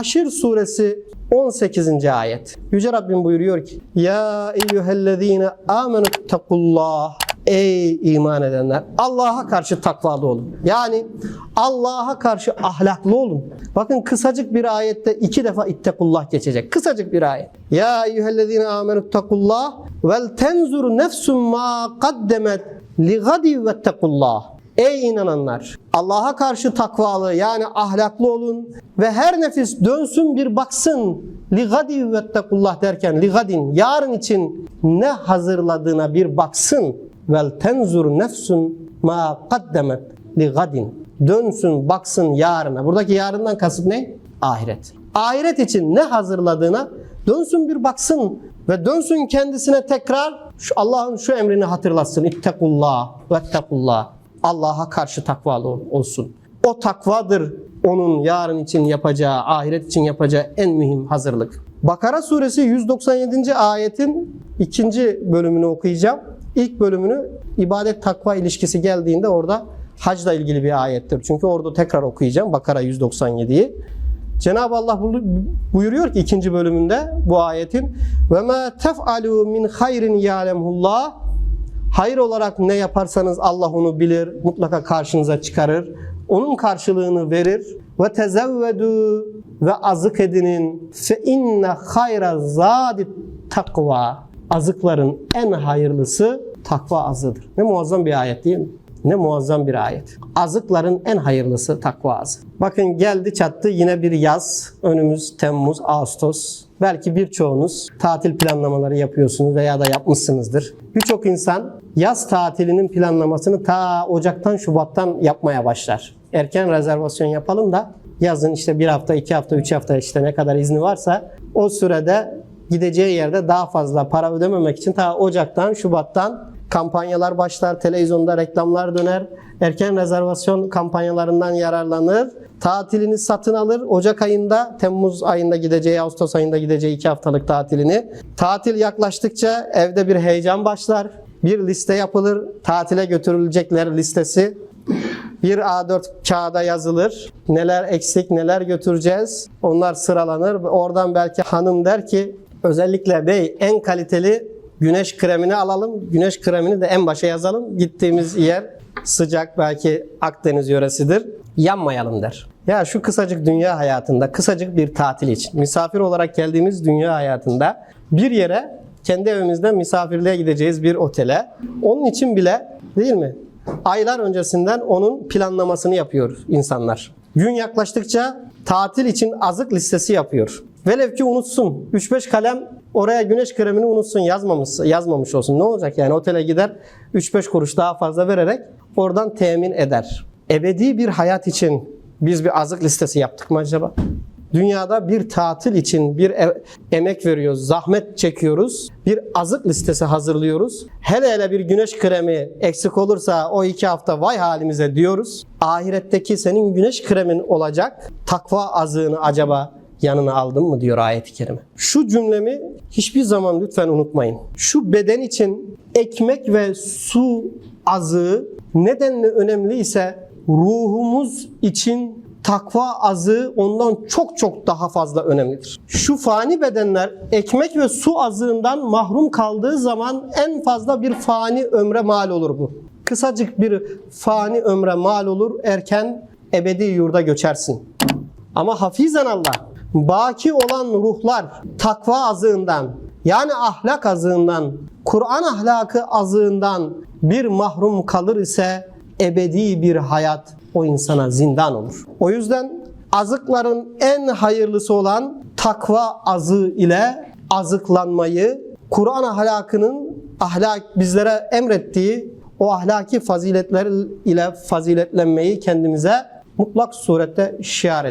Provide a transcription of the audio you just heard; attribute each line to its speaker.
Speaker 1: Haşr suresi 18. ayet. Yüce Rabbim buyuruyor ki Ya eyyühellezine amenüttekullah Ey iman edenler Allah'a karşı takvalı olun. Yani Allah'a karşı ahlaklı olun. Bakın kısacık bir ayette iki defa ittekullah geçecek. Kısacık bir ayet. Ya eyyühellezine amenüttekullah vel tenzur nefsum ma kaddemet li gadi vettekullah. Ey inananlar! Allah'a karşı takvalı yani ahlaklı olun ve her nefis dönsün bir baksın. Li gadi vettekullah derken li gadin yarın için ne hazırladığına bir baksın. Vel tenzur nefsun ma kaddemet li gadin. Dönsün baksın yarına. Buradaki yarından kasıt ne? Ahiret. Ahiret için ne hazırladığına dönsün bir baksın ve dönsün kendisine tekrar Allah'ın şu emrini hatırlatsın. İttekullah vettekullah. Allah'a karşı takvalı ol- olsun. O takvadır onun yarın için yapacağı, ahiret için yapacağı en mühim hazırlık. Bakara suresi 197. ayetin ikinci bölümünü okuyacağım. İlk bölümünü ibadet takva ilişkisi geldiğinde orada hacla ilgili bir ayettir. Çünkü orada tekrar okuyacağım Bakara 197'yi. Cenab-ı Allah bu- buyuruyor ki ikinci bölümünde bu ayetin ve ma tef'alu min hayrin ya'lemullah Hayır olarak ne yaparsanız Allah onu bilir, mutlaka karşınıza çıkarır. Onun karşılığını verir. Ve tezevvedu ve azık edinin fe inne hayra zadi takva. Azıkların en hayırlısı takva azıdır. Ne muazzam bir ayet değil mi? Ne muazzam bir ayet. Azıkların en hayırlısı takva azı. Bakın geldi çattı yine bir yaz. Önümüz Temmuz, Ağustos. Belki birçoğunuz tatil planlamaları yapıyorsunuz veya da yapmışsınızdır. Birçok insan yaz tatilinin planlamasını ta Ocak'tan Şubat'tan yapmaya başlar. Erken rezervasyon yapalım da yazın işte bir hafta, iki hafta, üç hafta işte ne kadar izni varsa o sürede gideceği yerde daha fazla para ödememek için ta Ocak'tan, Şubat'tan kampanyalar başlar, televizyonda reklamlar döner, erken rezervasyon kampanyalarından yararlanır, tatilini satın alır. Ocak ayında, Temmuz ayında gideceği, Ağustos ayında gideceği iki haftalık tatilini. Tatil yaklaştıkça evde bir heyecan başlar. Bir liste yapılır, tatile götürülecekler listesi. Bir A4 kağıda yazılır. Neler eksik, neler götüreceğiz. Onlar sıralanır. Oradan belki hanım der ki özellikle bey en kaliteli güneş kremini alalım. Güneş kremini de en başa yazalım. Gittiğimiz yer sıcak belki Akdeniz yöresidir. Yanmayalım der. Ya şu kısacık dünya hayatında, kısacık bir tatil için, misafir olarak geldiğimiz dünya hayatında bir yere kendi evimizden misafirliğe gideceğiz bir otele. Onun için bile değil mi? Aylar öncesinden onun planlamasını yapıyor insanlar. Gün yaklaştıkça tatil için azık listesi yapıyor. Velev ki unutsun. 3-5 kalem oraya güneş kremini unutsun yazmamış, yazmamış olsun. Ne olacak yani otele gider 3-5 kuruş daha fazla vererek oradan temin eder. Ebedi bir hayat için biz bir azık listesi yaptık mı acaba? Dünyada bir tatil için bir e- emek veriyoruz, zahmet çekiyoruz. Bir azık listesi hazırlıyoruz. Hele hele bir güneş kremi eksik olursa o iki hafta vay halimize diyoruz. Ahiretteki senin güneş kremin olacak takva azığını acaba yanına aldın mı diyor ayet-i kerime. Şu cümlemi hiçbir zaman lütfen unutmayın. Şu beden için ekmek ve su azığı nedenle önemli ise ruhumuz için takva azığı ondan çok çok daha fazla önemlidir. Şu fani bedenler ekmek ve su azığından mahrum kaldığı zaman en fazla bir fani ömre mal olur bu. Kısacık bir fani ömre mal olur erken ebedi yurda göçersin. Ama hafizen Allah baki olan ruhlar takva azığından yani ahlak azığından, Kur'an ahlakı azığından bir mahrum kalır ise ebedi bir hayat o insana zindan olur. O yüzden azıkların en hayırlısı olan takva azığı ile azıklanmayı Kur'an ahlakının ahlak bizlere emrettiği o ahlaki faziletler ile faziletlenmeyi kendimize mutlak surette şiar